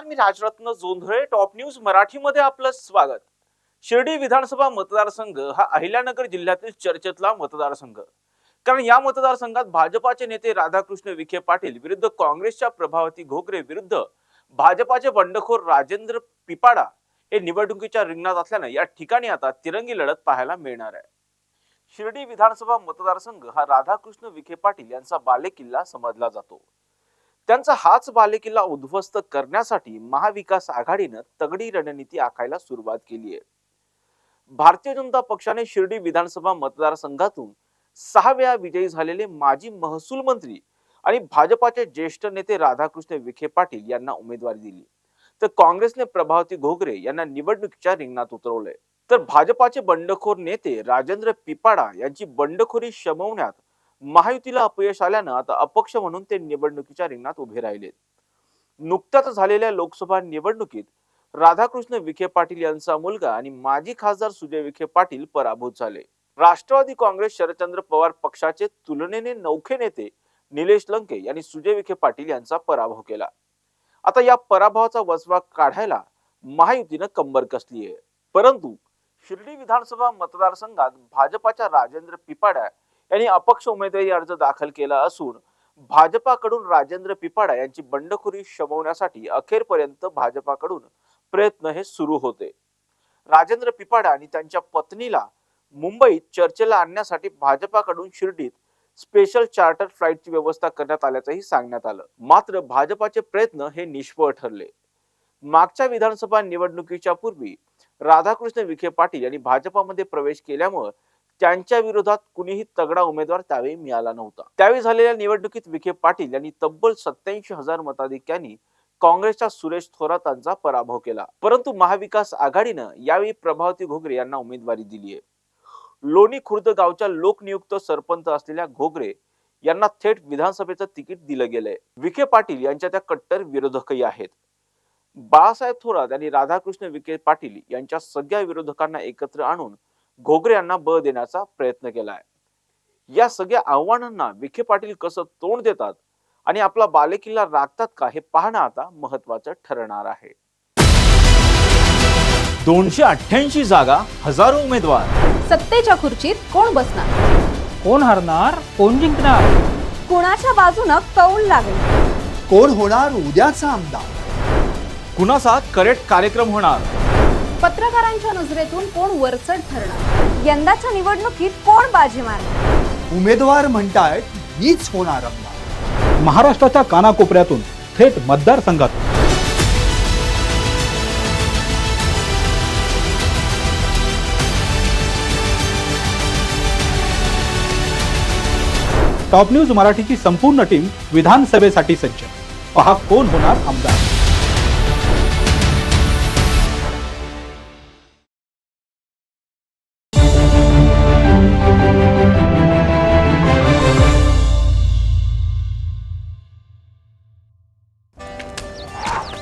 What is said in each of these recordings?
नमस्कार मी Rajratna Jondhale top news मराठीमध्ये आपलं स्वागत. शिर्डी विधानसभा मतदारसंघ हा अहिल्यानगर जिल्ह्यातील चर्चेतला मतदारसंघ. कारण या मतदारसंघात भाजपाचे नेते राधाकृष्ण विखे पाटील विरुद्ध काँग्रेसच्या प्रभावती घोगरे विरुद्ध भाजपाचे बंडखोर राजेंद्र पिपाडा हे निवडणुकीच्या रिंगणात असल्यानं या ठिकाणी आता तिरंगी लढत पाहायला मिळणार आहे. शिर्डी विधानसभा मतदारसंघ हा राधाकृष्ण विखे पाटील यांचा बालेकिल्ला समजला जातो. त्यांचा हाच बालेकिल्ला उद्ध्वस्त करण्यासाठी महाविकास आघाडीनं तगडी रणनीती आखायला सुरुवात केली आहे भारतीय जनता पक्षाने शिर्डी विधानसभा मतदारसंघातून सहा वेळा विजयी झालेले माजी महसूल मंत्री आणि भाजपाचे ज्येष्ठ नेते राधाकृष्ण विखे पाटील यांना उमेदवारी दिली. तर काँग्रेसने प्रभावती घोगरे यांना निवडणुकीच्या रिंगणात उतरवलंय. तर भाजपाचे बंडखोर नेते राजेंद्र पिपाडा यांची बंडखोरी शमवण्यात महायुतीला अपयश आल्यानं आता अपक्ष म्हणून ते निवडणुकीच्या रिंगणात उभे राहिलेत नुकत्याच झालेल्या लोकसभा निवडणुकीत राधाकृष्ण विखे पाटील यांचा मुलगा आणि माजी खासदार सुजय विखे पाटील पराभूत झाले. राष्ट्रवादी काँग्रेस शरदचंद्र पवार पक्षाचे तुलनेने नौखे नेते निलेश लंके यांनी सुजय विखे पाटील यांचा पराभव केला. आता या पराभवाचा वचवा काढायला महायुतीनं कंबर कसली आहे परंतु शिर्डी विधानसभा मतदारसंघात भाजपाच्या राजेंद्र पिपाड्या यांनी अपक्ष उमेदवारी अर्ज दाखल केला असून भाजपाकडून राजेंद्र पिपाडा यांची बंडखोरी शमवण्यासाठी अखेरपर्यंत भाजपाकडून प्रयत्न हे सुरू होते. राजेंद्र पिपाडा आणि त्यांच्या पत्नीला मुंबईत चर्चेला आणण्यासाठी भाजपाकडून शिर्डीत स्पेशल चार्टर फ्लाईटची व्यवस्था करण्यात आल्याचंही सांगण्यात आलं. मात्र भाजपाचे प्रयत्न हे निष्फळ ठरले. मागच्या विधानसभा निवडणुकीच्या पूर्वी राधाकृष्ण विखे पाटील यांनी भाजपामध्ये प्रवेश केल्यामुळे त्यांच्या विरोधात कुणीही तगडा उमेदवार त्यावेळी मिळाला नव्हता. त्यावेळी झालेल्या निवडणुकीत विखे पाटील यांनी तब्बल सत्याऐंशी हजार मताधिक्यांनी काँग्रेसच्या सुरेश थोरातांचा पराभव केला. परंतु महाविकास आघाडीनं यावेळी प्रभावती घोगरे यांना उमेदवारी दिली आहे लोणी खुर्द गावच्या लोकनियुक्त सरपंच असलेल्या घोगरे यांना थेट विधानसभेचं तिकीट दिलं गेलंय. विखे पाटील यांच्या त्या कट्टर विरोधकही आहेत. बाळासाहेब थोरात यांनी राधाकृष्ण विखे पाटील यांच्या सगळ्या विरोधकांना एकत्र आणून घोगरे यांना बळ देण्याचा प्रयत्न केला आहे या सगळ्या आव्हानांना विखे पाटील कसं तोंड देतात आणि आपला बालेकिल्ला राखतात का हे पाहणं आता महत्वाचं ठरणार आहे. दोनशे अठ्ठ्याऐंशी जागा हजारो उमेदवार. सत्तेच्या खुर्चीत कोण बसणार? कोण हरणार? कोण जिंकणार? कुणाच्या बाजूनं कौल लागेल? कोण होणार उद्याचा आमदार? कुणाचा करेक्ट कार्यक्रम होणार? पत्रकारांच्या नजरेतून कोण वरचढ ठरणार? यंदाच्या निवडणुकीत कोण बाजी मारणार? उमेदवार म्हणतायत मीच होणार महाराष्ट्राच्या कानाकोपऱ्यातून थेट मतदारसंघात. टॉप न्यूज मराठीची संपूर्ण टीम विधानसभेसाठी सज्ज. पहा कोण होणार आमदार.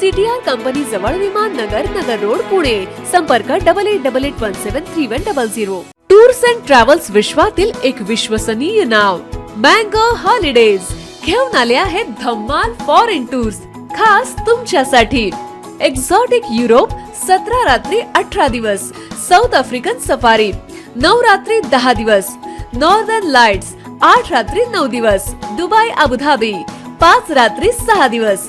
सीटीआर कंपनी जवळ विमान नगर नगर रोड पुणे. संपर्क double eight double eight one seven three one double zero tours and travels विश्वातील एक विश्वसनीय नाव. Mango holidays. घेऊन आले आहेत धम्माल फॉरेन टूर्स खास तुमच्यासाठी. एक्झॉटिक युरोप सतरा रात्री अठरा दिवस. साऊथ आफ्रिकन सफारी नऊ रात्री दहा दिवस. नॉर्दर्न लाइट्स आठ रात्री नऊ दिवस. दुबई अबुधाबी पाच रात्री सहा दिवस.